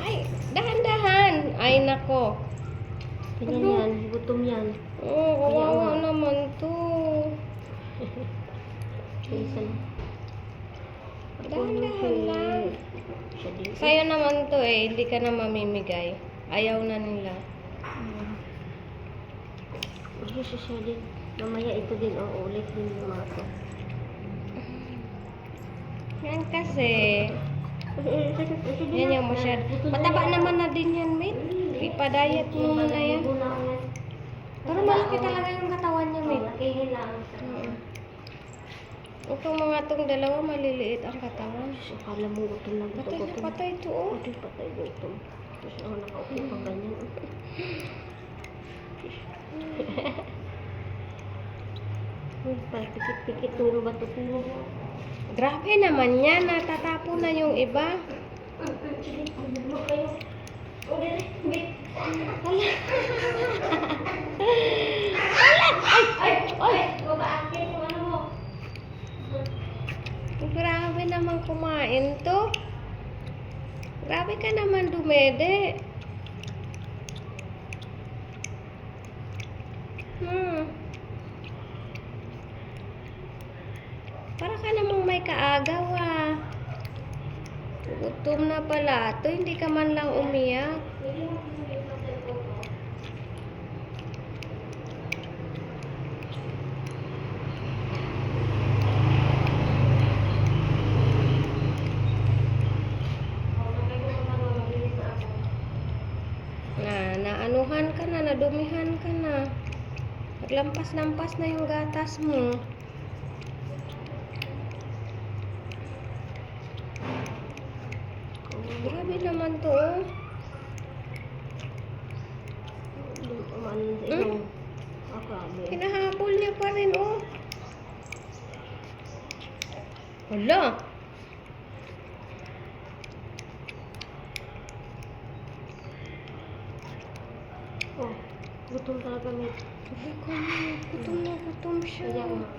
Ay, dahan-dahan. Ay, nako. Ganyan Ano? yan, gutom yan. Oh, kawawa Ayaw. naman to. Isa na. Dahan-dahan lang. Sa'yo naman to eh, hindi ka na mamimigay. Ayaw na nila. Hmm. Hindi siya din. Mamaya ito din, oh, ulit din yung mga to. Yan kasi. Yan yung masyad. Mataba naman na din yan, mate. Ipa-diet mo na yan. Pero malaki talaga yung katawan niya, mate. Malaki lang. Mm. Itong mga tong dalawa, maliliit ang katawan. Akala mo gutom lang. Patay na patay to, oh. Patay, patay, gutom. Tapos ako nakaupo pa ganyan. Uy, parang pikit-pikit yung bato ko. Grabe naman yan, natatapo na yung iba. Grabe naman kumain to. Grabe ka naman dumede. Hmm. Para ka namang may kaagaw ah. Gutom na pala to, hindi ka man lang umiyak. Na, naanuhan ka na, nadumihan ka na. Naglampas-lampas na yung gatas mo. Grabe naman to, oh. Umano sa ilong. Ah, grabe. Hinahabol niya pa rin, oh. Hala. Oh, gutom talaga may. Sabi ko na, gutom na gutom siya. Kaya nga.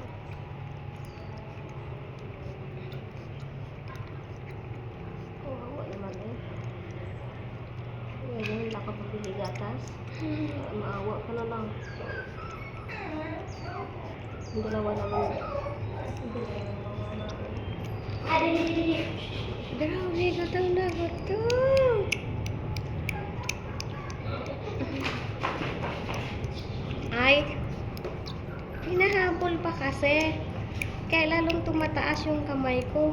Kawawa naman eh. Ngayon, wala ka pabili gatas. Maawa ka na lang. Yung dalawa naman. Grabe, gutom na gutom. Ay, hinahabol pa kasi. Kaya lalong tumataas yung kamay ko.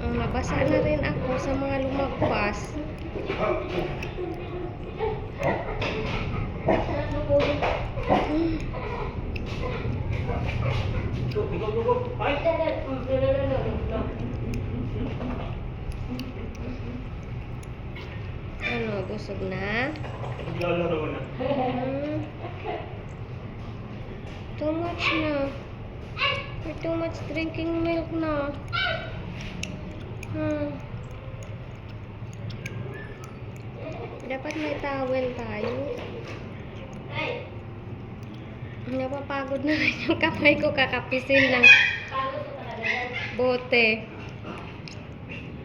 Ang nabasa na rin ako sa mga lumagpas. Ano, busog na? Naglalaro na. Hmm. Too much na. You're too much drinking milk na. Hmm. Dapat may towel tayo. Napapagod na rin yung kamay ko kakapisin ng bote.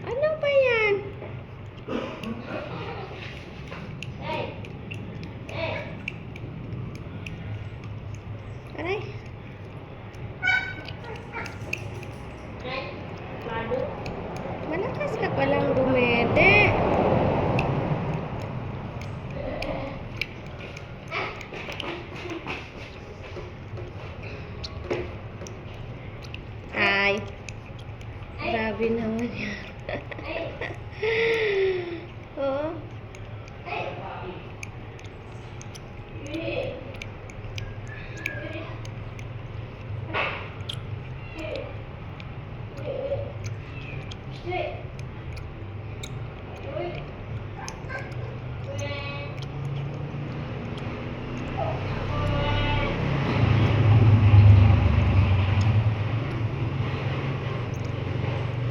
Ano ba yan? Aray. Malakas ka palang dumede. Ay. Grabe naman yan. Oo.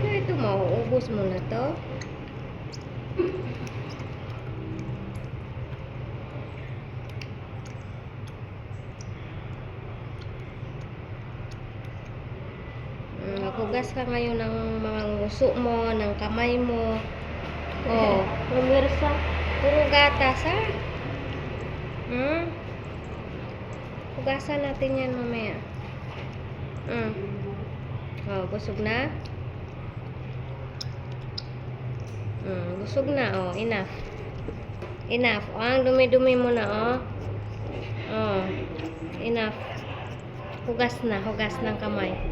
Na ito, mauubos mo na to. Mm, Maghugas ka ngayon ng mga nguso mo, ng kamay mo. Oh, Pumirsa. puro gatas ha. Hmm? Hugasan natin yan mamaya. Hmm. Oh, busog na? Hmm, busog na. Oh, enough. Enough. Oh, ang dumi-dumi mo na, oh. Oh, enough. Hugas na, hugas ng kamay.